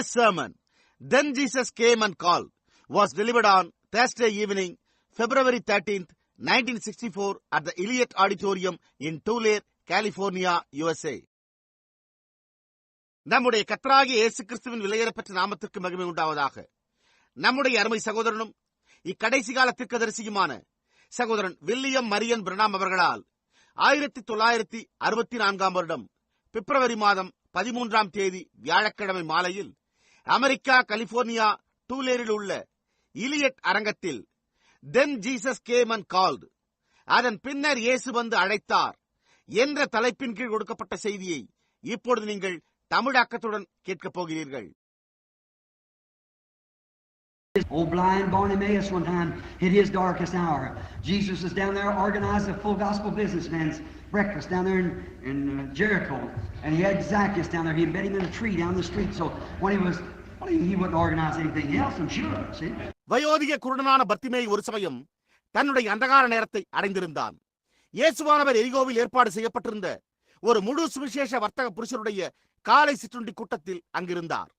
This sermon, Then Jesus Came and Called, was delivered on Thursday evening, February 13th, 1964 at the Elliott Auditorium in Tulare, California, USA. நம்முடைய கத்தராகிய இயேசு கிறிஸ்துவின் விலையேறப்பெற்ற நாமத்திற்கு மகிமை உண்டாவதாக நம்முடைய அருமை சகோதரனும் இக்கடைசி கால தீர்க்கதரிசியுமான சகோதரன் வில்லியம் மரியன் பிரணாம் அவர்களால் ஆயிரத்தி தொள்ளாயிரத்தி அறுபத்தி நான்காம் வருடம் பிப்ரவரி மாதம் பதிமூன்றாம் தேதி வியாழக்கிழமை மாலையில் அமெரிக்கா கலிபோர்னியா டூலேரில் உள்ள இலியட் அரங்கத்தில் then Jesus came and called அதன் பின்னர் இயேசு வந்து அழைத்தார் என்ற தலைப்பின் கீழ் கொடுக்கப்பட்ட செய்தியை இப்பொழுது நீங்கள் தமிழாக்கத்துடன் கேட்கப் போகிறீர்கள் Old blind Bartimaeus one time hit his darkest hour. Jesus is down there organizing a full gospel business, man. Breakfast down there in, in uh, Jericho. And he had Zacchaeus down there. He had met him in a tree down the street. So when he was, well, he, he wouldn't organize anything else, I'm sure. See? வயோதிக குருடனான பர்த்திமே ஒரு சமயம் தன்னுடைய அந்தகார நேரத்தை அடைந்திருந்தான் இயேசுவானவர் எரிகோவில் ஏற்பாடு செய்யப்பட்டிருந்த ஒரு முழு சுவிசேஷ வர்த்தக புருஷருடைய காலை சிற்றுண்டி கூட்டத்தில் அங்கிருந்தார்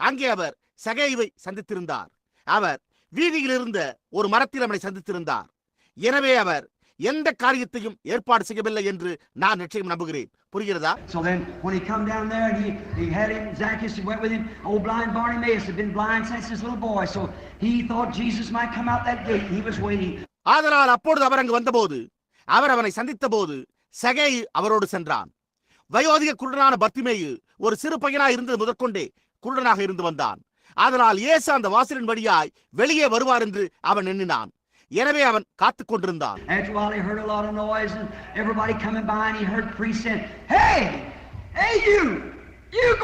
அங்கே அவர் சகைவை சந்தித்திருந்தார் அவர் வீதியில் இருந்த ஒரு மரத்தில் அவனை சந்தித்திருந்தார் எனவே அவர் எந்த காரியத்தையும் ஏற்பாடு செய்யவில்லை என்று நான் நிச்சயம் நம்புகிறேன் புரிகிறதா So then when he come down there and he, he had him, Zacchaeus he went with him. Old blind Bartimaeus had been blind since his little boy. So he thought Jesus might come out that gate. He was waiting. ஆதலால் அப்பொழுது அவர் அங்கு வந்தபோது அவர் அவனை சந்தித்த போது சகை அவரோடு சென்றான் வயோதிக குருடனான பர்த்திமேயு ஒரு சிறு பையனாய் இருந்தது முதற்கொண்டே குருடனாக இருந்து வந்தான் ஆதலால் இயேசு அந்த வாசலின் வழியாய் வெளியே வருவார் என்று அவன் எண்ணினான் எனவே அவன் காத்துக் கொண்டிருந்தான் After a while, he heard a lot of noise and everybody coming by, and he heard priests saying, Hey, hey, you,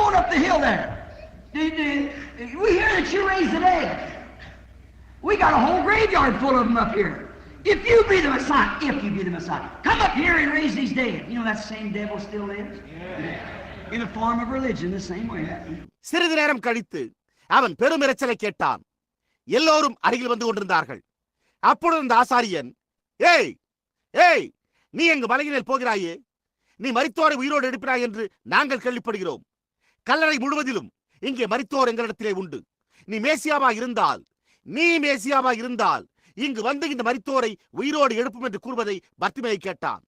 going up the hill there. Did- did- We hear that you raised the dead. We got a whole graveyard full of them up here. If you be the Messiah, if you be the Messiah, come up here and raise these dead. You know that same devil still lives? In the form of religion, the same way. சிறிது நேரம் கழித்து அவன் பெரும் இரைச்சலை கேட்டான் எல்லோரும் அருகில் வந்து கொண்டிருந்தார்கள் அப்பொழுது அந்த ஆசாரியன் ஏய் ஏய் நீ எங்கு மலையினில் போகிறாயே? நீ மறித்தோரை உயிரோடு எடுப்பினாய் என்று நாங்கள் கேள்விப்படுகிறோம். கல்லறை முழுவதிலும் இங்கே மரித்தோர் எங்களிடத்திலே உண்டு. நீ மேசியாவா இருந்தால் நீ மேசியாவா இருந்தால் இங்கு வந்து இந்த மரித்தோரை உயிரோடு எழுப்பும் என்று கூறுவதை பர்த்திமையை கேட்டான்.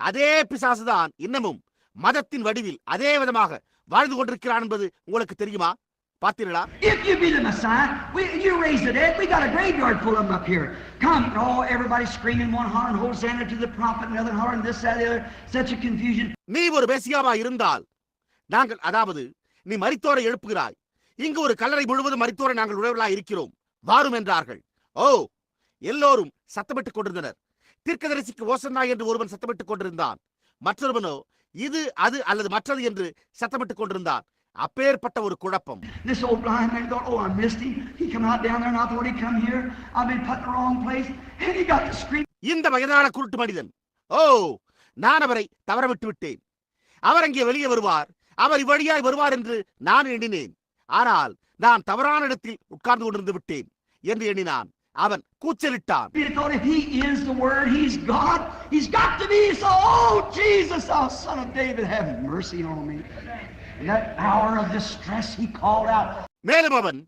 அதே பிசாசுதான் இன்னமும் மதத்தின் வடிவில் அதே விதமாக வாழ்ந்து கொண்டிருக்கிறான் என்பது உங்களுக்கு தெரியுமா? பார்த்தீர்களா If you be the Messiah, we, you raise the dead. We got a graveyard full of them up here. Come, and all everybody screaming, one hollering Hosanna to the prophet, another hollering this, that, the other. Such a confusion. நீ ஒரு மேசியாவா இருந்தால் நாங்கள் அதாவது நீ மரித்தோரை எழுப்புகிறாய் இங்கு ஒரு கல்லறை முழுவதும் மரித்தோரை நாங்கள் உழவர்களாய் இருக்கிறோம் வாரும் என்றார்கள் ஓ எல்லோரும் சத்தமிட்டுக் கொண்டிருந்தனர் தீர்க்கதரிசிக்கு ஓசன்னா என்று ஒருவன் சத்தமிட்டுக் கொண்டிருந்தான் மற்றொருவனோ இது அது அல்லது மற்றது என்று சத்தமிட்டுக் கொண்டிருந்தான் அப்பேற்பட்ட ஒரு குழப்பம். This old blind man thought, oh, I missed him. He come out down there, and I thought he'd come here. I've been put in the wrong place. And he got to scream. இந்த வயதான குருட்டு மனிதன். ஓ நான் அவரை தவறவிட்டு விட்டேன். அவர் அங்கே வெளியே வருவார். அவர் இவ்வழியாய் வருவார் என்று நான் எண்ணினேன். ஆனால் நான் தவறான இடத்தில் உட்கார்ந்து கொண்டிருந்து விட்டேன் என்று எண்ணினான். அவன் கூச்சலிட்டான். He thought if he is the Word, he's God. He's got to be. So, oh, Jesus, thou son of David, have mercy on me. In that hour of distress, he called out, மேலும் அவன்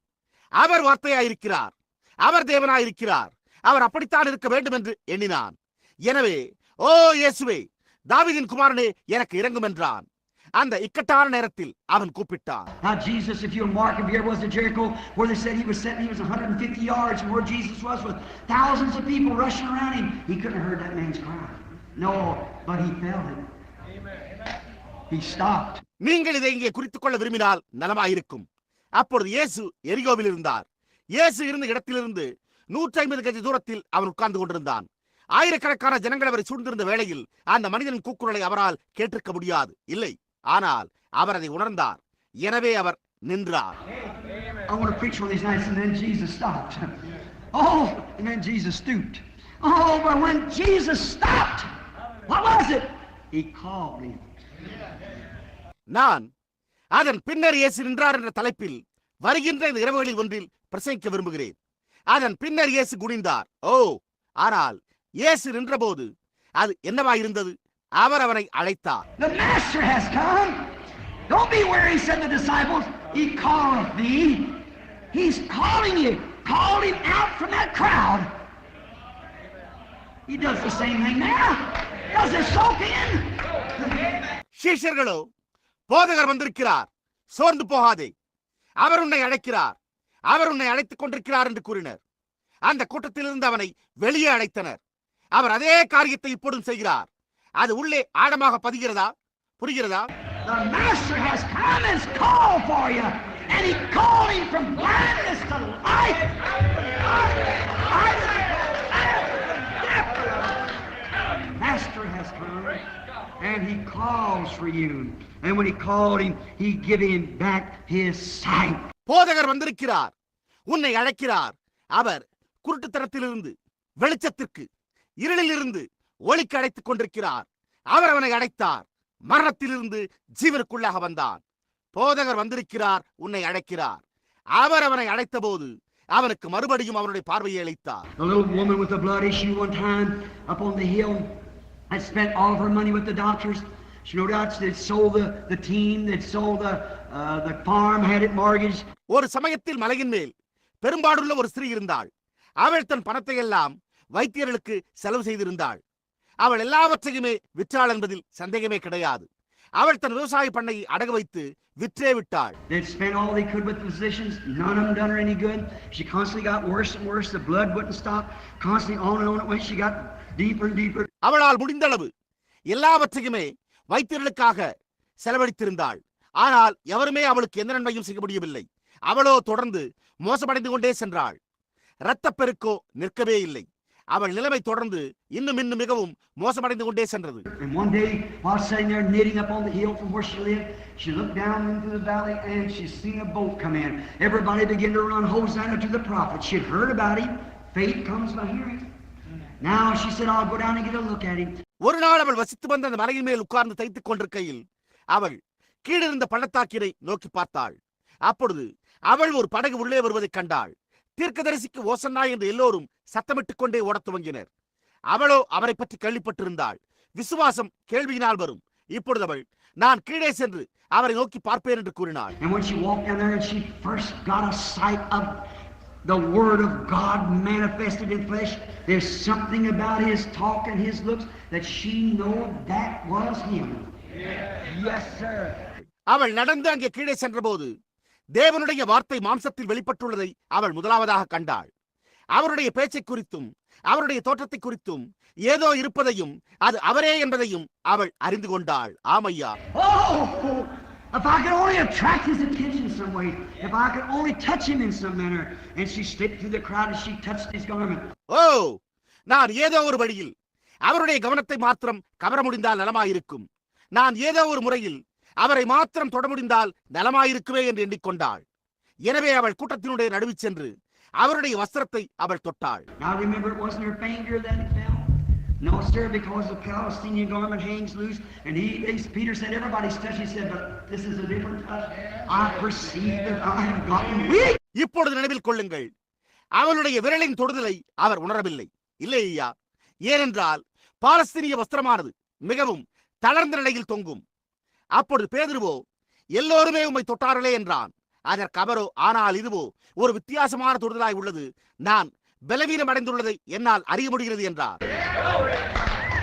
அவர் வார்த்தையாயிருக்கிறார் அவர் தேவனாயிருக்கிறார் அவர் அப்படித்தான் இருக்க வேண்டும் என்று எண்ணினான் எனவே ஓ இயேசுவே தாவீதின் குமாரனே எனக்கு இறங்கும் என்றான் அந்த இக்கட்டான நேரத்தில் அவன் கூப்பிட்டான் Now, Jesus, if you'll mark him here, was at Jericho, where they said he was sitting, he was 150 yards from where Jesus was, with thousands of people rushing around him. He couldn't have heard that man's cry. No, but he felt it. He stopped. நீங்கள் இதை இங்கே குறித்துக் கொள்ள விரும்பினால் நலமாயிருக்கும் அப்பொழுது இயேசு எரிகோவில் இருந்தார் இயேசு இருந்த இடத்திலிருந்து நூற்றி ஐம்பது கஜ தூரத்தில் அவன் உட்கார்ந்து கொண்டிருந்தான் ஆயிரக்கணக்கான ஜனங்கள் அவரை சூழ்ந்திருந்த வேளையில் அந்த மனிதனின் கூக்குரலை அவரால் கேட்டிருக்க முடியாது இல்லை ஆனால் அவர் அதை உணர்ந்தார் எனவே அவர் நின்றார் I want to preach one of these nights, and then Jesus stopped. Oh, and then Jesus stooped. Oh, but when Jesus stopped, what was it? He called him. நான் அதன் பின்னர் இயேசு நின்றார் என்ற தலைப்பில் வருகின்ற இந்த இரவுகளில் ஒன்றில் பிரசங்கிக்க விரும்புகிறேன் அதன் பின்னர் இயேசு குனிந்தார் ஓ ஆனால் இயேசு நின்றபோது அது என்னவாயிருந்தது அவர் அவனை அழைத்தார் The Master has come. Don't be weary, said the disciples. He calleth thee. He's calling you. Him out from that crowd. He does the same thing now. Does it soak in? சீஷர்களோ போதகர் வந்திருக்கிறார். சோர்ந்து போகாதே. அவர் உன்னை அழைக்கிறார். அவர் உன்னை அழைத்துக் கொண்டிருக்கிறார் என்று கூறினர். அந்த கூட்டத்திலிருந்து அவனை வெளியே அழைத்தனர். அவர் அதே காரியத்தை இப்போதும் செய்கிறார். அது உள்ளே ஆழமாக பதிகிறதா? புரிகிறதா? Master has come. And he calls for you. And when he called him, he give him back his sight. போதகர் வந்திருக்கிறார். உன்னை அழைக்கிறார். அவர் குருட்டுத்தனத்திலிருந்து வெளிச்சத்திற்கு இருளிலிருந்து ஒளிக்கு அழைத்துக் கொண்டிருக்கிறார். அவர் அவனை அழைத்தார் மரணத்திலிருந்து ஜீவனுக்குள்ளாக வந்தான். போதகர் வந்திருக்கிறார் உன்னை அழைக்கிறார். அவர் அவனை அழைத்தபோது அவனுக்கு மறுபடியும் அவனுடைய பார்வையை அளித்தார். Had spent all of her money with the doctors. She no doubt they'd sold the, the team, they'd sold the, uh, the farm, had it mortgaged. ஒரு சமயத்தில் மலையின் மேல் பெரும்பாடுள்ள ஒரு ஸ்திரீ இருந்தாள் அவள் தன் பணத்தை எல்லாம் வைத்தியர்களுக்கு செலவு செய்திருந்தாள் அவள் எல்லாவற்றையுமே விற்றாள் என்பதில் சந்தேகமே கிடையாது அவள் தன் விவசாய பண்ணையை அடகு வைத்து விற்றே விட்டாள் They'd spent all they could with the physicians. None of them done her any good. She constantly got worse and worse. The blood wouldn't stop. Constantly on and on it went. She got deeper and deeper. அவளால் முடிந்தளவு எல்லாவற்றையுமே வைத்தியர்களுக்காக செலவழித்திருந்தாள் ஆனால் எவருமே அவளுக்கு எந்த நன்மையும் செய்ய முடியவில்லை அவளோ தொடர்ந்து மோசமடைந்து கொண்டே சென்றாள் இரத்தப்பெருக்கோ நிற்கவே இல்லை அவள் நிலைமை தொடர்ந்து இன்னும் இன்னும் மிகவும் மோசமடைந்து கொண்டே சென்றது And one day, while sitting there knitting up on the hill from where she lived, she looked down into the valley and she seen a boat come in. Everybody began to run Hosanna to the prophet. She had heard about him. Faith comes by hearing. Now she said, I'll go down and get a look at him. ஒரு நாள் அவள் வசித்து வந்த அந்த மலையின் மேல் உட்கார்ந்து தைத்துக் கொண்டிருக்கையில் அவள் கீழிருந்த பள்ளத்தாக்கினை நோக்கி பார்த்தாள். அப்பொழுது அவள் ஒரு படகு உள்ளே வருவதைக் கண்டாள். தீர்க்கதரிசிக்கு ஓசன்னா என்று எல்லோரும் சத்தமிட்டுக் கொண்டே ஓடத் துவங்கினர். அவளோ அவரை பற்றி கேள்விப்பட்டிருந்தாள். விசுவாசம் கேள்வியினால் வரும். இப்பொழுது அவள் நான் கீழே சென்று அவரை நோக்கி பார்ப்பேன் என்று கூறினாள். The Word of God manifested in flesh, there's something about his talk and his looks that she knew that was him. Yes, sir. அவள் நடந்து அங்கே கீழே சென்றபோது தேவனுடைய வார்த்தை மாம்சத்தில் வெளிப்பட்டுள்ளதை அவள் முதலாவதாக கண்டாள். அவருடைய பேச்சை குறித்தும் அவருடைய தோற்றத்தை குறித்தும் ஏதோ இருப்பதையும் அது அவரே என்பதையும் அவள் அறிந்து கொண்டாள். ஆமையா Oh, if I could only attract his attention some way, if I could only touch him in some manner. And she slipped through the crowd and she touched his garment. ஓ நான் ஏதோ ஒரு வழியில் அவருடைய கவனத்தை மாத்திரம் கவர முடிந்தால் நலமாயிருக்கும் நான் ஏதோ ஒரு முறையில் அவரை மாத்திரம் தொட முடிந்தால் நலமாயிருக்குமே என்று எண்ணிக்கொண்டாள் எனவே அவள் கூட்டத்தினுடைய நடுவில் சென்று அவருடைய வஸ்திரத்தை அவள் தொட்டாள் Now remember, it wasn't her finger that it fell. No, sir, because the Palestinian garment hangs loose. And he, he- Peter said, everybody's touched. He said, but this is a different touch. I perceive that I have gotten weak. இப்பொழுது நினைவில் கொள்ளுங்கள் அவனுடைய விரலின் தொடுதலை அவர் உணரவில்லை இல்லை ஐயா ஏனென்றால் பாலஸ்தீனிய வஸ்திரமானது மிகவும் தளர்ந்த நிலையில் தொங்கும் அப்பொழுது பேதுருவோ எல்லோருமே உம்மை தொட்டார்களே என்றான் அதற்கு அவரோ ஆனால் இதுவோ ஒரு வித்தியாசமான தொடுதலாய் உள்ளது நான் பலவீனம் அடைந்துள்ளதை என்னால் அறிய முடிகிறது என்றார்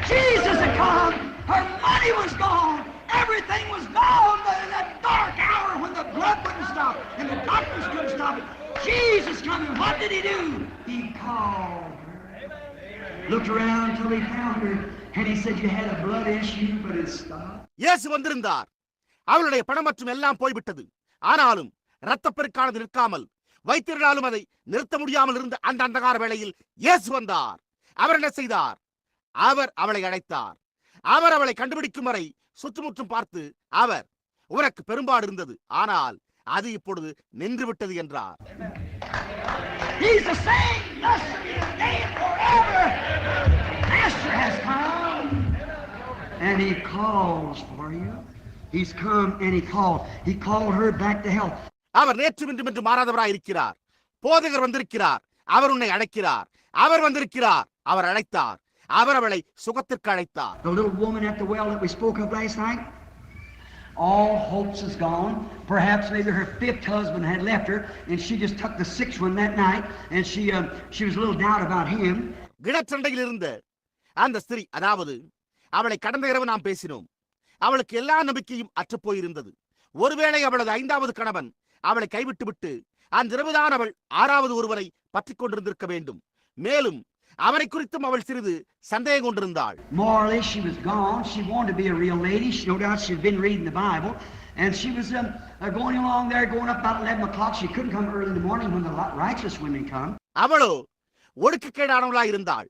Jesus had come. Her money was gone. Everything was gone. But in that dark hour when the blood wouldn't stop and the doctors couldn't stop it, Jesus coming. what did he do? He called her. Looked around till he found her. And he said, you had a blood issue, but it stopped. இயேசு வந்திருந்தார் அவளுடைய பணம் மற்றும் எல்லாம் போய்விட்டது ஆனாலும் இரத்தப்பெருக்கானது நிற்காமல் வைத்திருந்தாலும் அதை நிறுத்த முடியாமல் இருந்த அந்த அந்தகார வேளையில் இயேசு வந்தார் அவர் என்ன செய்தார் அவர் அவளை அழைத்தார் அவர் அவளை கண்டுபிடிக்கும் வரை சுற்றுமுற்றும் பார்த்து அவர் உனக்கு பெரும்பாடு இருந்தது ஆனால் அது இப்பொழுது நின்று விட்டது என்றார் He's the same yesterday, today, and forever. Master has come. And he calls for you. He's come and he called. He called her back to health. அவர் நேற்றும் இன்றும் என்று மாறாதவராய் இருக்கிறார் போதகர் வந்திருக்கிறார் அவர் உன்னை அழைக்கிறார் அவர் வந்திருக்கிறார் அவர் அழைத்தார் அவர் அவளை சுகத்திற்கு அழைத்தார் The little woman at the well that we spoke of last night. All hopes is gone. Perhaps maybe her fifth husband had left her, and she just took the sixth one that night, and she uh, she was a little doubt about him. இருந்த அந்த ஸ்திரீ அதாவது அவளை கடந்த இரவு நாம் பேசினோம் அவளுக்கு எல்லா நம்பிக்கையும் அற்றுப்போயிருந்தது ஒருவேளை அவளது ஐந்தாவது கணவன் அவளை கைவிட்டு விட்டு அந்த இரவுதான் அவள் ஆறாவது ஒருவரை பற்றிக் கொண்டிருந்திருக்க வேண்டும் மேலும் அவனை குறித்தும் அவள் சிறிது சந்தேகம் கொண்டிருந்தாள் Morally, she was gone. She wanted to be a real lady. She, no doubt she'd been reading the Bible. And she was um, uh, going along there, going up about 11 o'clock. She couldn't come early in the morning when the righteous women come. அவளோ ஒடுக்கக்கேடானவளாய் இருந்தாள்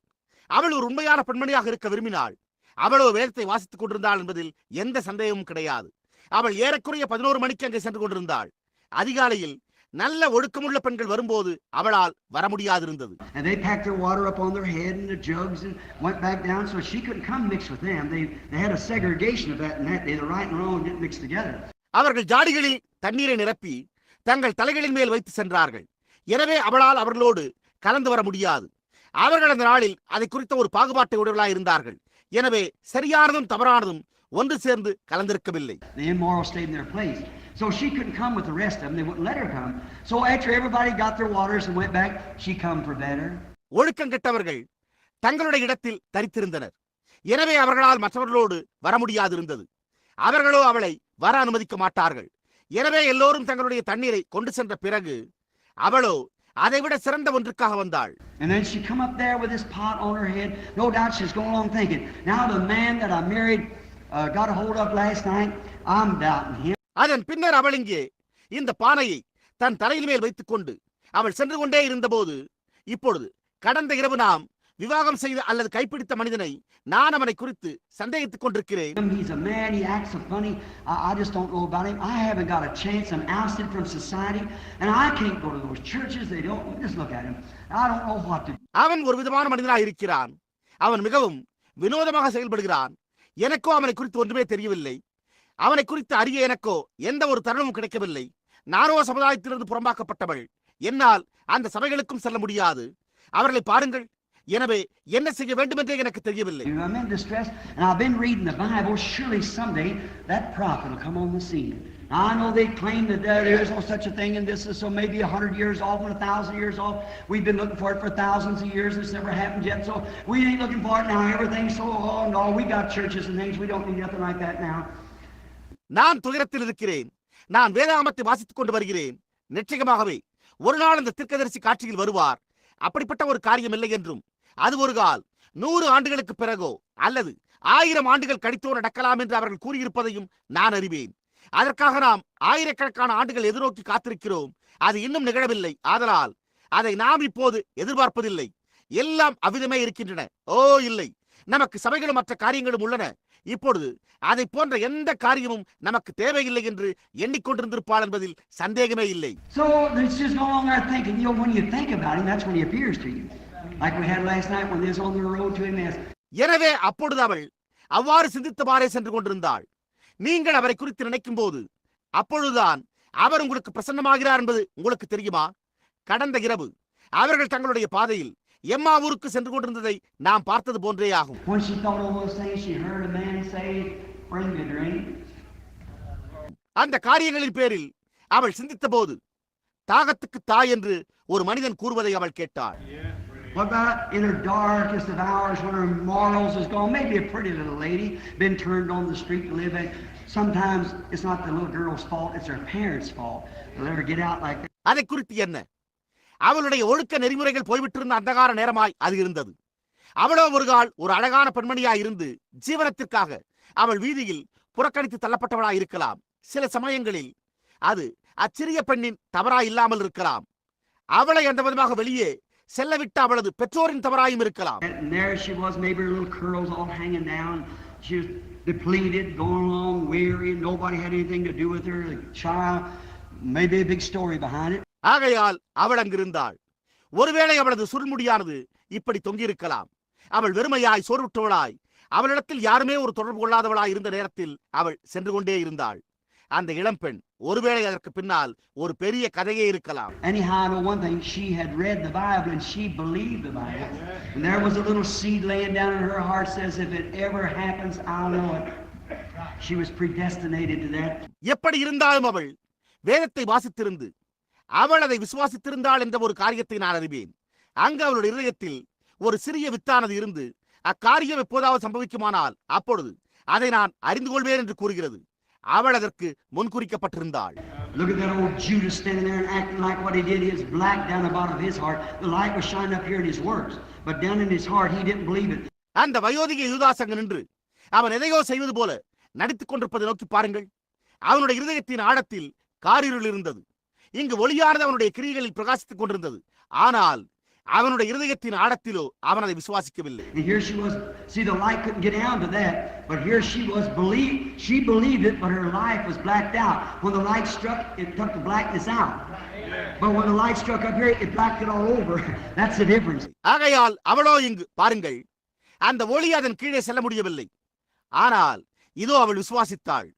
அவள் ஒரு உண்மையான பெண்மணியாக இருக்க விரும்பினாள் அவளோ வேதத்தை வாசித்துக் கொண்டிருந்தாள் என்பதில் எந்த சந்தேகமும் கிடையாது அவள் ஏறக்குறைய பதினோரு மணிக்கு அங்கே சென்று கொண்டிருந்தாள் அதிகாலையில் நல்ல ஒழுக்கமுள்ள பெண்கள் வரும்போது அவளால் வர முடியாதிருந்தது And they packed their water up on their head in the jugs and went back down, so she couldn't come mix with them. They, they had a segregation of that and that. They, the right and wrong didn't mix together. அவர்கள் ஜாடிகளில் தண்ணீரை நிரப்பி தங்கள் தலைகளின் மேல் வைத்து சென்றார்கள் எனவே அவளால் அவர்களோடு கலந்து வர முடியாது அவர்கள் அந்த நாளில் அதை குறித்த ஒரு பாகுபாட்டை உடையவர்களாய் இருந்தார்கள் எனவே சரியானதும் தவறானதும் ஒன்று சேர்ந்து கலந்திருக்கவில்லை So she couldn't come with the rest of them. They wouldn't let her come. So after everybody got their waters and went back, she come for better. ஒழுக்கம் கெட்டவர்கள் தங்களுடைய இடத்தில் தரித்திருந்தனர் எனவே அவர்களால் மற்றவர்களோடு வர முடியாதிருந்தது அவர்களோ அவளை வர அனுமதிக்க மாட்டார்கள் எனவே எல்லோரும் தங்களுடைய தண்ணீரை கொண்டு சென்ற பிறகு அவளோ அதைவிட சிறந்த ஒன்றுக்காக வந்தாள் And then she come up there with this pot on her head. No doubt she's going along thinking, now the man that I married uh, got a hold of last night, I'm doubting him. அதன் பின்னர் அவள் இங்கே இந்த பானையை தன் தலையில் மேல் வைத்துக் கொண்டு அவள் சென்று கொண்டே இருந்தபோது இப்பொழுது கடந்த இரவு நாம் விவாகம் செய்த அல்லது கைப்பிடித்த மனிதனை நான் அவனை குறித்து சந்தேகித்துக் கொண்டிருக்கிறேன் He's a man, he acts so funny. I, I just don't know about him. I haven't got a chance. I'm ousted from society, and I can't go to those churches. They don't, just look at him. I don't know what to do. அவன் ஒரு விதமான மனிதனாக இருக்கிறான் அவன் மிகவும் வினோதமாக செயல்படுகிறான் எனக்கோ அவனை குறித்து ஒன்றுமே தெரியவில்லை அவனை குறித்து அறிய எனக்கோ எந்த ஒரு தருணமும் கிடைக்கவில்லை நானோ சமுதாயத்திலிருந்து புறம்பாக்கப்பட்டவள் என்னால் அந்த சபைகளுக்கும் செல்ல முடியாது அவர்களை பாருங்கள் எனவே என்ன செய்ய வேண்டும் என்றே எனக்கு தெரியவில்லை I'm in distress, and I've been reading the Bible. Surely someday that prophet will come on the scene. I know they claim that there is no such a thing, and this is so maybe a hundred years off and a thousand years off. We've been looking for it for thousands of years. It's never happened yet, so we ain't looking for it now. Everything's so oh no, we got churches and things. We don't need nothing like that now. நான் துயரத்தில் இருக்கிறேன். நான் வேதாமத்தை வாசித்துக் கொண்டு வருகிறேன். நிச்சயமாகவே ஒரு நாள் அந்த திருக்கதரிசி காட்சியில் வருவார். அப்படிப்பட்ட ஒரு காரியம் இல்லை என்றும். அது ஒரு கால் நூறு ஆண்டுகளுக்கு பிறகோ அல்லது ஆயிரம் ஆண்டுகள் கழித்தோ நடக்கலாம் என்று அவர்கள் கூறியிருப்பதையும் நான் அறிவேன். அதற்காக நாம் ஆயிரக்கணக்கான ஆண்டுகள் எதிர்நோக்கி காத்திருக்கிறோம். அது இன்னும் நிகழவில்லை. ஆதலால் அதை நாம் இப்போது எதிர்பார்ப்பதில்லை. எல்லாம் அவ்விதமே இருக்கின்றன. ஓ இல்லை. நமக்கு சபைகளும் மற்ற காரியங்களும் உள்ளன இப்பொழுது அதை போன்ற எந்த காரியமும் நமக்கு தேவையில்லை என்று எண்ணிக்கொண்டிருந்திருப்பாள் என்பதில் சந்தேகமே இல்லை So it's just no longer thinking. You know, when you think about him, that's when he appears to you. Like we had last night when they was on the road to Emmaus. எனவே அப்பொழுது அவள் அவ்வாறு சிந்தித்தவாறே சென்று கொண்டிருந்தாள் நீங்கள் அவரை குறித்து நினைக்கும் போது அப்பொழுதுதான் அவர் உங்களுக்கு பிரசன்னமாகிறார் என்பது உங்களுக்கு தெரியுமா கடந்த இரவு அவர்கள் தங்களுடைய பாதையில் எம்மா ஊருக்கு சென்று கொண்டிருந்ததை நாம் பார்த்தது போன்றே ஆகும். அந்த காரியங்களின் பேரில் அவள் சிந்தித்த போது தாகத்துக்கு தாய் என்று ஒரு மனிதன் கூறுவதை அவள் கேட்டாள் What about in her darkest of hours when her morals is gone? Maybe a pretty little lady, been turned on the street to live in. Sometimes it's not the little girl's fault, it's her parents' fault. To let her get out like that. அதை குறித்து என்ன அவளுடைய ஒழுக்க நெறிமுறைகள் போய்விட்டிருந்த அந்தகார நேரமாய் அது இருந்தது. அவளோ ஒரு கால் ஒரு அழகான பெண்மணியாய் இருந்து ஜீவனத்திற்காக அவள் வீதியில் புறக்கணித்து தள்ளப்பட்டவளாய் இருக்கலாம். சில சமயங்களில் அது அச்சிறிய பெண்ணின் தவறாய் இல்லாமல் இருக்கலாம். அவளை அந்த விதமாக வெளியே செல்லவிட்ட அவளது பெற்றோரின் தவறாயும் இருக்கலாம். Depleted, going along weary, nobody had anything to do with her. The child, maybe a big story behind it. ஆகையால் அவள் அங்கிருந்தாள் ஒருவேளை அவளது சுருள்முடியானது இப்படி தொங்கியிருக்கலாம் அவள் வெறுமையாய் சோர்வுற்றவளாய் அவளிடத்தில் யாருமே ஒரு தொடர்பு கொள்ளாதவளாய் இருந்த நேரத்தில் அவள் சென்று கொண்டே இருந்தாள் அந்த இளம்பெண் ஒருவேளை அதற்கு பின்னால் ஒரு பெரிய கதையே இருக்கலாம் Anyhow, I know one thing. She had read the Bible and she believed the Bible. And there was a little seed laying down in her heart says, if it ever happens, I'll know it. She was predestinated to that. எப்படி இருந்தாலும் அவள் வேதத்தை வாசித்திருந்து அவள் அதை விசுவாசித்திருந்தாள் என்ற ஒரு காரியத்தை நான் அறிவேன் அங்கு அவளுடைய இதயத்தில் ஒரு சிறிய வித்தானது இருந்து அக்காரியம் எப்போதாவது சம்பவிக்குமானால் அப்பொழுது அதை நான் அறிந்து கொள்வேன் என்று கூறுகிறது அவள் அதற்கு முன்குறிக்கப்பட்டிருந்தாள் Look at that old Judas standing there and acting like what he did. He was black down the bottom of his heart. The light was shining up here in his works. But down in his heart, he didn't believe it. அந்த வயோதிக யூதாசங்க நின்று அவன் எதையோ செய்வது போல நடித்துக் கொண்டிருப்பதை நோக்கி பாருங்கள் அவனுடைய இருதயத்தின் ஆழத்தில் காரிருள் இருந்தது இங்கு ஒளியானது அவனுடைய கிரியைகளில் பிரகாசித்துக் கொண்டிருந்தது ஆனால் அவனுடைய இருதயத்தின் ஆழத்திலோ அவன் அதை விசுவாசிக்கவில்லை And here she was. See, the light couldn't get down to that. But here she was believe. She believed it, but her life was blacked out. When the light struck, it took the blackness out. But when the light struck up here, it blacked it all over. That's the difference. ஆகையால் அவளோ இங்கு பாருங்கள் அந்த ஒளி அதன் கீழே செல்ல முடியவில்லை ஆனால் இதோ அவள் விசுவாசித்தாள்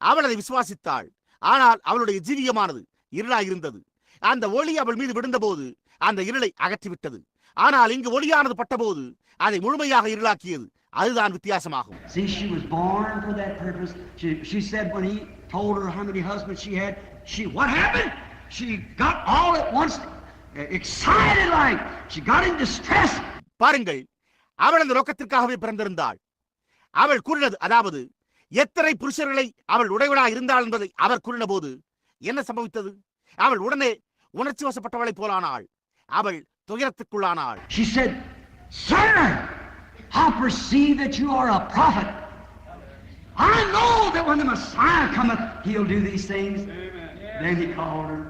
அவள் அதை விசுவாசித்தாள் ஆனால் அவளுடைய ஜீவியமானது இருளாய் இருந்தது அந்த ஒளி அவள் மீது விழுந்தபோது அந்த இருளை அகற்றிவிட்டது ஆனால் இங்கு ஒளியானது பட்டபோது அதை முழுமையாக இருளாக்கியது அதுதான் வித்தியாசமாகும் See, she was born for that purpose. She, she said when he told her how many husbands she had, she, what happened? She got all at once excited like. She got in distress. பாருங்கள் அவள் அந்த நோக்கத்திற்காகவே பிறந்திருந்தாள் அவள் கூறினது அதாவது எத்தனை புருஷர்களை அவள் உடையவளா இருந்தாள் என்பதை அவர் கூறின போது என்ன சம்பவித்தது அவள் உடனே உணர்ச்சி வசப்பட்டவளைப் போலானாள் அவள் துயரத்துக்குள்ளானாள் She said, Sir, I perceive that you are a prophet. I know that when the Messiah cometh, he'll do these things. Then he called her.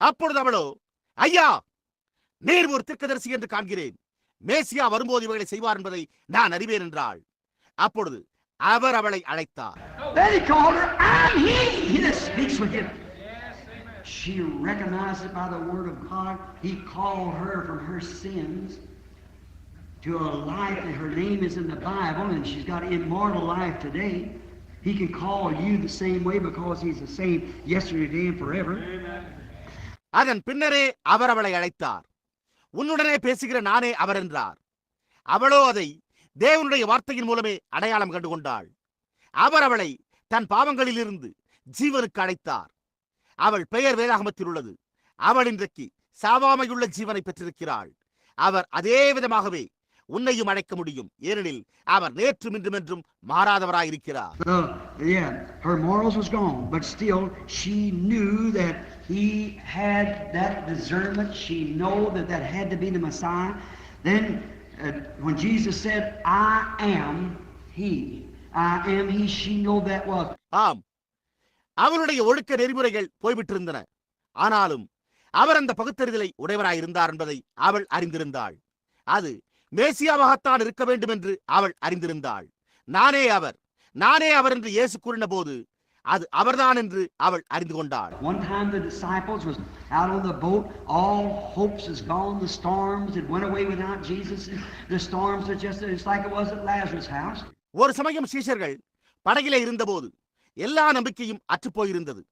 அப்பொழுது அவளோ ஐயா நீர் ஒரு தீர்க்கதரிசி என்று காண்கிறேன் மேசியா வரும்போது இவர்களை செய்வார் என்பதை நான் அறிவேன் என்றாள் அப்பொழுது அவர் அவளை அழைத்தார். She recognized it by the word of God. He called her from her sins to a life that her name is in the Bible and she's got immortal life today. He can call you the same way because he's the same yesterday, today, and forever. அதன் பின்னரே அவர் அவளை அழைத்தார் உன்னுடனே பேசுகிற நானே அவர் என்றார் அவளோ அதை தேவனுடைய வார்த்தையின் மூலமே அடையாளம் கண்டு கொண்டாள் அவர் அவளை தன் பாவங்களிலிருந்து ஜீவனுக்கு அழைத்தார். அவள் பெயர் வேதாகமத்தில் உள்ளது. அவள் இன்றைக்கு சாவாமையுள்ள ஜீவனை பெற்றிருக்கிறாள். அவர் அதே விதமாகவே உன்னையும் அழைக்க முடியும். ஏனெனில் அவர் நேற்றும் இன்றும் என்றும் மாறாதவராயிருக்கிறார் her morals was gone, but still she knew that he had that discernment. She know that that had to be the Messiah. Then, uh, when Jesus said, "I am He," I am He. She know that was. ஆம் அவருடைய ஒழுக்க நெறிமுறைகள் போய்விட்டிருந்தன ஆனாலும் அவர் அந்த பகுத்தறிதலை உடையவராயிருந்தார் என்பதை அவள் அறிந்திருந்தாள் அது மேசியாவாகத்தான் இருக்க வேண்டும் என்று அவள் அறிந்திருந்தாள் நானே அவர் நானே அவர் என்று இயேசு கூறின போது அது அவர்தான் என்று அவள் அறிந்து கொண்டாள் One time the disciples was out on the boat. All hopes is gone. The storms had went away without Jesus. The storms are just it's like it was at Lazarus' house. ஒரு சமயம் சீஷர்கள் படகிலே இருந்தபோது எல்லா நம்பிக்கையும் அற்றுப்போயிருந்தது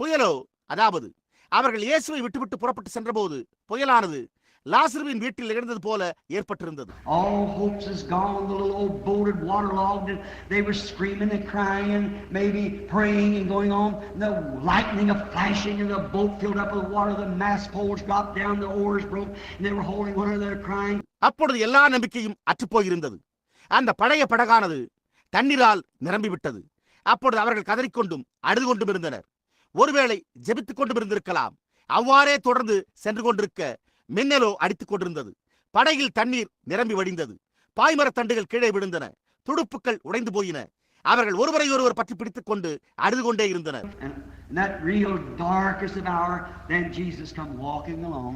புயலோ அதாவது அவர்கள் இயேசுவை விட்டுவிட்டு புறப்பட்டு சென்றபோது புயலானது லாசருவின் வீட்டில் நிகழ்ந்தது போல ஏற்பட்டிருந்தது All hopes is gone. The little old boat had waterlogged and they were screaming and crying and maybe praying and going on. The lightning of flashing and the boat filled up with water. The mast poles dropped down, the oars broke, and they were holding one another crying. அப்பொழுது எல்லா நம்பிக்கையும் அற்றுப்போயிருந்தது அந்த பழைய படகானது தண்ணீரால் நிரம்பிவிட்டது அப்பொழுது அவர்கள் கதறிக்கொண்டும் அழுது கொண்டும் இருந்தனர் ஒருவேளை ஜெபித்துக் கொண்டும் இருந்திருக்கலாம் அவ்வாறே தொடர்ந்து சென்று கொண்டிருக்க மின்னலோ அடித்துக் கொண்டிருந்தது படகில் தண்ணீர் நிரம்பி வடிந்தது பாய்மரத் தண்டுகள் கீழே விழுந்தன துடுப்புகள் உடைந்து போயின அவர்கள் ஒருவரை ஒருவர் பற்றி பிடித்துக் கொண்டு அழுது கொண்டே இருந்தனர் And in that real darkest of hour, then Jesus come walking along.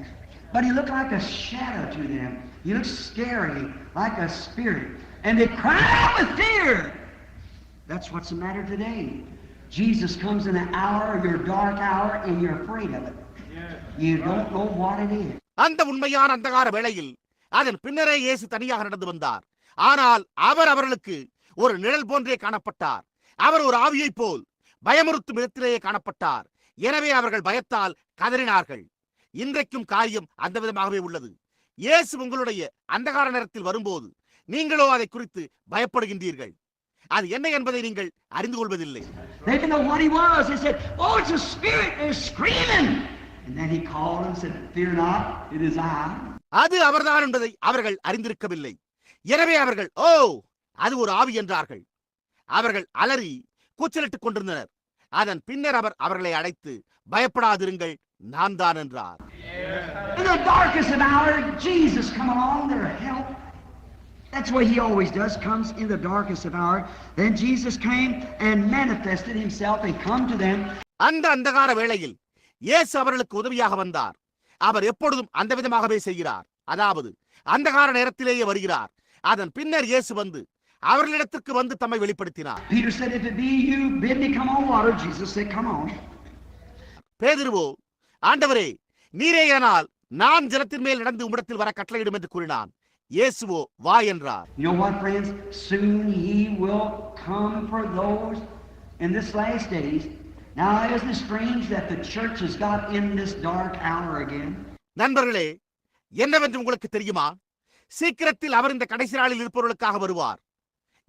But he looked like a shadow to them. He looked scary, like a spirit. And they cried out with fear. That's what's the matter today. Jesus comes in an hour, your dark hour, and you're afraid of it. You don't know what it is. அந்த உண்மையான அந்தகார வேளையில் அதன் பின்னரே இயேசு தனியாக நடந்து வந்தார். ஆனால் அவர் அவர்களுக்கு ஒரு நிழல் போன்றே காணப்பட்டார். அவர் ஒரு ஆவியைப் போல் பயமுறுத்தும் விதத்திலேயே காணப்பட்டார். எனவே அவர்கள் பயத்தால் கதறினார்கள். இன்றைக்கும் காரியம் அந்த விதமாகவே உள்ளது. இயேசு உங்களுடைய அந்தகார நேரத்தில் வரும்போது நீங்களோ அதை குறித்து பயப்படுகின்றீர்கள். அது என்ன என்பதை நீங்கள் அறிந்து கொள்வதில்லை. Oh. And then he called and said, Fear not, it is I. அது அவர்தான் என்பதை அவர்கள் அறிந்திருக்கவில்லை எனவே அவர்கள் ஓ அது ஒரு ஆவி என்றார்கள் அவர்கள் அலறி கூச்சலிட்டுக் கொண்டிருந்தனர் அதன் பின்னர் அவர் அவர்களை அழைத்து பயப்படாதிருங்கள் நான் தான் என்றார் In the darkest of hour, Jesus come along, their help. That's what he always does, comes in the darkest of hour. Then Jesus came and manifested himself and come to them. அந்த அந்தகார வேளையில் இயேசு அவர்களுக்கு உதவியாக வந்தார் அவர் எப்பொழுதும் அந்த விதமாகவே செய்கிறார் அதாவது அந்தகார நேரத்திலேயே வருகிறார் அதன் பின்னர் இயேசு வந்து அவர்களிடத்திற்கு வந்து தம்மை வெளிப்படுத்தினார். பேதுருவோ ஆண்டவரே நீரேயானால் நான் ஜலத்தின் மேல் நடந்து உம்மிடத்தில் வர கட்டளையிடும் என்று கூறினான் இயேசுவோ வா என்றார் You know what, friends? Soon he will come for those in this last days. Now, isn't it strange that the church has got in this dark hour again? நண்பர்களே என்னவென்று உங்களுக்கு தெரியுமா சீக்கிரத்தில் அவர் இந்த கடைசி நாளில் இருப்பவர்களுக்காக வருவார்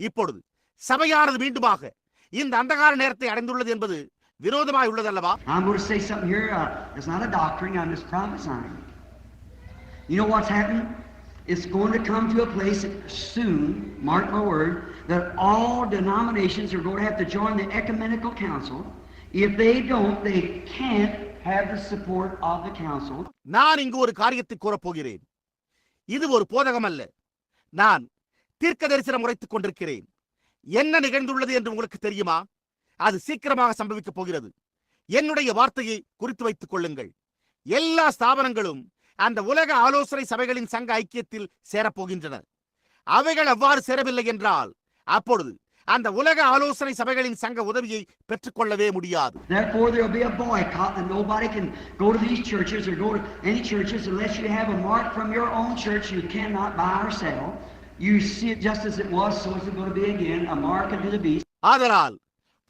இப்பொழுது சபையானது மீண்டுமாக இந்த அந்தகார நேரத்தை அடைந்துள்ளது என்பது விரோதமாய் உள்ளதல்லவா I'm going to say something here. Uh, it's not a doctrine. I'm just prophesying. You know what's happening? It's going to come to a place soon, mark my word, that all denominations are going to have to join the ecumenical council. If they don't, they can't have the support of the council. நான் இங்கு ஒரு காரியத்தை கூறப் போகிறேன். இது ஒரு போதகம் அல்ல. நான் தீர்க்க தரிசனம் உரைத்துக் கொண்டிருக்கிறேன். என்ன நிகழ்ந்துள்ளது என்று உங்களுக்கு தெரியுமா? அது சீக்கிரமாக சம்பவிக்கப் போகிறது. என்னுடைய வார்த்தையை குறித்து வைத்துக் கொள்ளுங்கள். எல்லா ஸ்தாபனங்களும் அந்த உலக ஆலோசனை சபைகளின் சங்க ஐக்கியத்தில் சேரப்போகின்றன அவைகள் அவ்வாறு சேரவில்லை என்றால் அப்பொழுது அந்த உலக ஆலோசனை சபைகளின் சங்க உதவியை பெற்றுக்கொள்ளவே முடியாது Therefore, there'll be a boycott that nobody can go to these churches or go to any churches unless you have a mark from your own church you cannot buy or sell. You see it just as it was, so is it going to be again, a mark unto the beast. ஆதலால்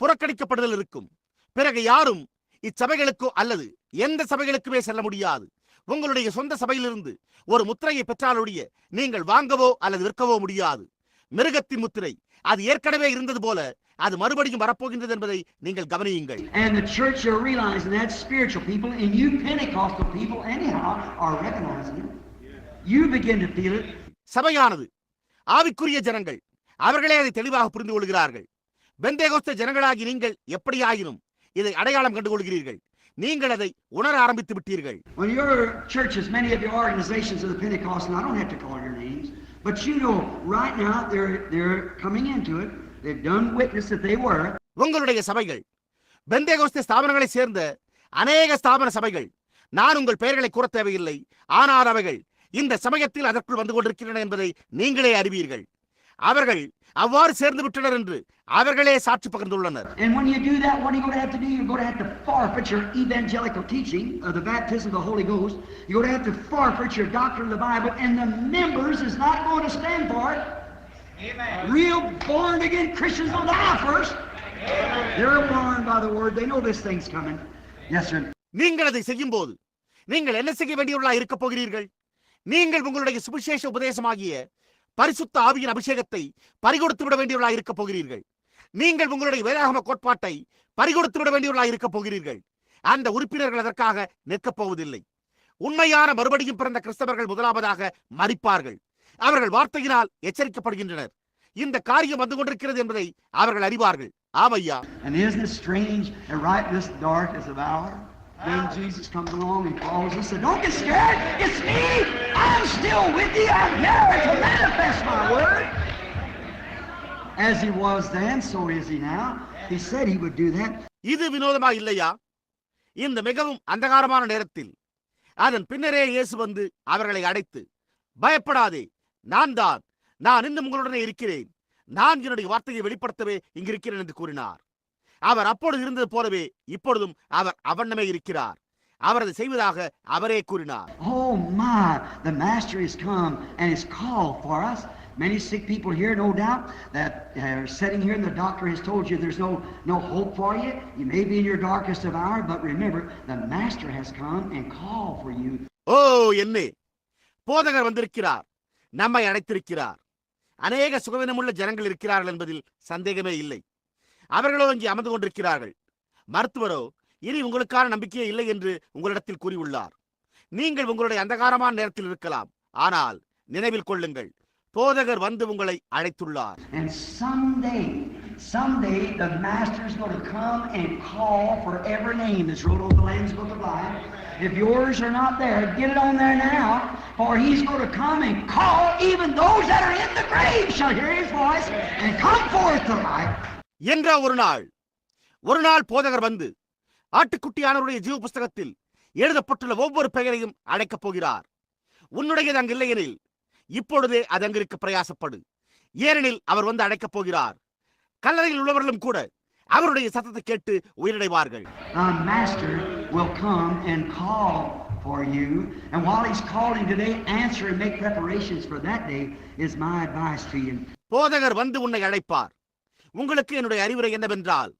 புறக்கணிக்கப்படுதல் இருக்கும் பிறகு யாரும் இச்சபைகளுக்கோ அல்லது எந்த சபைகளுக்குமே செல்ல முடியாது உங்களுடைய சொந்த சபையிலிருந்து ஒரு முத்திரையை பெற்றாலொழிய நீங்கள் வாங்கவோ அல்லது விற்கவோ முடியாது மிருகத்தின் முத்திரை அது ஏற்கனவே இருந்தது போல அது மறுபடியும் வரப்போகின்றது என்பதை நீங்கள் கவனியுங்கள் And the church are realizing that spiritual people, and you Pentecostal people, anyhow, are recognizing it. You begin to feel it. சபையானது ஆவிக்குரிய ஜனங்கள் அவர்களே அதை தெளிவாக புரிந்து கொள்கிறார்கள் பெந்தேகோஸ்த ஜனங்களாகி நீங்கள் எப்படியாயினும் இதை அடையாளம் கண்டு கொள்கிறீர்கள் நீங்கள் அதை உணர ஆரம்பித்து விட்டீர்கள் When your churches, many of your organizations of the Pentecostal, I don't have to call your names, but you know right now they're they're coming into it. They've done witness that they were. உங்களுடைய சபைகள் பெந்தேகோஸ்தே ஸ்தாபனங்களை சேர்ந்த அநேக ஸ்தாபன சபைகள் நான் உங்கள் பெயர்களை கூற தேவையில்லை ஆனால் அவைகள் இந்த சமயத்தில் அதற்குள் வந்து கொண்டிருக்கின்றன என்பதை நீங்களே அறிவீர்கள் அவர்கள் அவ்வாறு சேர்ந்து விட்டனர் என்று அவர்களே சாட்சி பகிர்ந்துள்ளனர் And when you do that, what are you going to have to do? You're going to have to forfeit your evangelical teaching of the baptism of the Holy Ghost. You're going to have to forfeit your doctrine of the Bible, and the members is not going to stand for it. Real born again Christians will die first. They're warned by the word. They know this thing's coming. Yes, sir. நீங்கள் அதை செய்யும் போது நீங்கள் என்ன செய்ய வேண்டியவர்களா இருக்க போகிறீர்கள் நீங்கள் உங்களுடைய சுவிசேஷ உபதேசமாகிய பரிசுத்த ஆவியின் அபிஷேகத்தை பறிகொடுத்து விட வேண்டியவர்களாக இருக்கப் போகிறீர்கள். நீங்கள் உங்களுடைய வேதாகம கோட்பாட்டை பறிகொடுத்து விட வேண்டியவர்களாக இருக்கப் போகிறீர்கள். அந்த உறுப்பினர்கள் அதற்காக நிற்கப் போவதில்லை. உண்மையான மறுபடியும் பிறந்த கிறிஸ்தவர்கள் முதலாவதாக மறிப்பார்கள் அவர்கள் வார்த்தையினால் எச்சரிக்கப்படுகின்றனர். இந்த காரியம் வந்து கொண்டிருக்கிறது என்பதை அவர்கள் அறிவார்கள். ஆமையா Then Jesus comes along and calls us and don't get scared. It's me. I'm still with you. I'm here to manifest my word. As he was then, so is he now. He said he would do that. இது வினோதமா இல்லையா இந்த மிகவும் அந்தகாரமான நேரத்தில் அதன் பின்னரே இயேசு வந்து அவர்களை அடைத்து பயப்படாதே நான் தான் நான் இன்னும் உங்களுடனே இருக்கிறேன் நான் என்னுடைய வார்த்தையை வெளிப்படுத்தவே இங்கிருக்கிறேன் என்று கூறினார் அவர் அப்பொழுது இருந்தது போலவே இப்பொழுதும் அவர் அவண்ணமே இருக்கிறார் அவர் அதை செய்வதாக அவரே கூறினார் Oh my, the Master has come and has called for us. Many sick people here, no doubt, that are sitting here and the doctor has told you there's no, no hope for you. You may be in your darkest of hour, but remember, the Master has come and called for you. ஓ என்னே போதகர் வந்திருக்கிறார் நம்மை அழைத்திருக்கிறார் அநேக சுகவீனமுள்ள ஜனங்கள் இருக்கிறார்கள் என்பதில் சந்தேகமே இல்லை அவர்களோ இங்கே அமர்ந்து கொண்டிருக்கிறார்கள் மருத்துவரோ இனி உங்களுக்கான நம்பிக்கையே இல்லை என்று உங்களிடத்தில் கூறியுள்ளார் நீங்கள் உங்களுடைய அந்தகாரமான நேரத்தில் இருக்கலாம் ஆனால் நினைவில் கொள்ளுங்கள் போதகர் வந்து உங்களை அழைத்துள்ளார் someday, the master is going to come and call for every name that's wrote on the Lamb's Book of Life. If yours are not there, get it on there now, for He's going to come and call even those that are in the grave shall hear His voice and come forth to life. என்ற ஒரு நாள். ஒரு நாள் போதகர் வந்து ஆட்டுக்குட்டியானவருடைய ஜீவ புஸ்தகத்தில் எழுதப்பட்டுள்ள ஒவ்வொரு பெயரையும் அழைக்கப் போகிறார். உன்னுடையது அங்கு இல்லையெனில் இப்பொழுதே அது அங்கிருக்க பிரயாசப்படு. ஏனெனில் அவர் வந்து அழைக்கப் போகிறார். கல்லறையில் உள்ளவர்களும் கூட அவருடைய சத்தத்தை கேட்டு call for you, and while He's calling today, answer and make preparations for that day is my advice to you. போதகர் வந்து உன்னை அழைப்பார். உங்களுக்கு என்னுடைய அறிவுரை என்னவென்றால்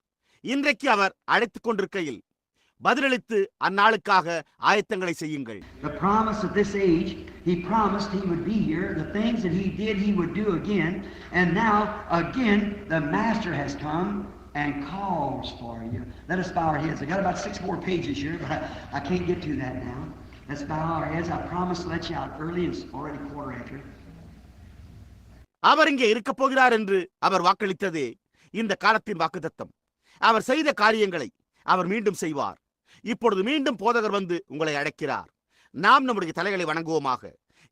இன்றைக்கு அவர் அழைத்துக் கொண்டிருக்கையில் பதிலளித்து அந்நாளுக்காக ஆயத்தங்களை செய்யுங்கள் The promise of this age, he promised he would be here. The things that he did, he would do again. And now, again, the Master has come and calls for you. Let us bow our heads. I got about six more pages here, but I, I can't get to that now. Let's bow our heads. I promised to let you out early. It's already quarter after. அவர் இங்கே இருக்கப் போகிறார் என்று அவர் வாக்களித்ததே இந்த காலத்தின் வாக்குத்தத்தம். அவர் செய்த காரியங்களை அவர் மீண்டும் செய்வார். இப்பொழுது மீண்டும் போதகர் வந்து உங்களை அழைக்கிறார். நாம் நம்முடைய தலைகளை வணங்குவோமாக.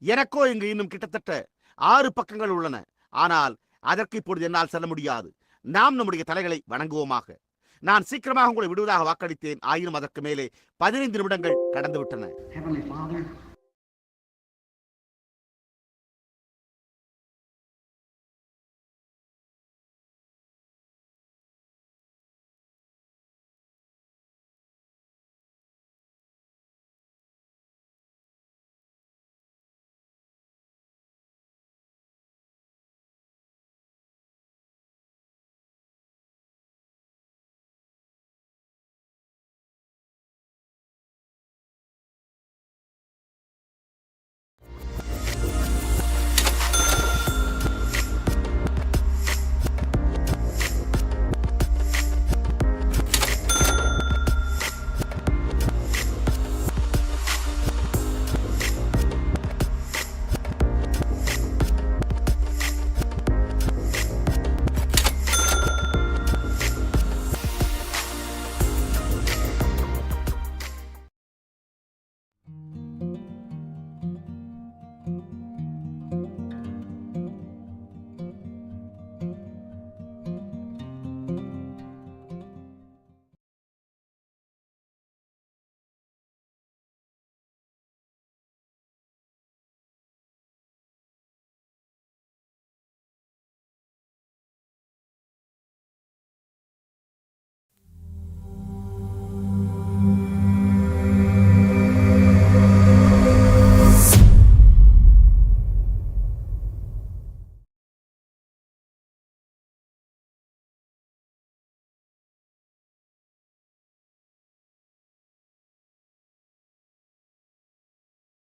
எனக்கோ இங்கு இன்னும் கிட்டத்தட்ட ஆறு பக்கங்கள் உள்ளன. ஆனால் அதற்கு இப்பொழுது என்னால் செல்ல முடியாது. நாம் நம்முடைய தலைகளை வணங்குவோமாக. நான் சீக்கிரமாக உங்களை விடுவதாக வாக்களித்தேன். ஆயினும் அதற்கு மேலே பதினைந்து நிமிடங்கள் கடந்துவிட்டன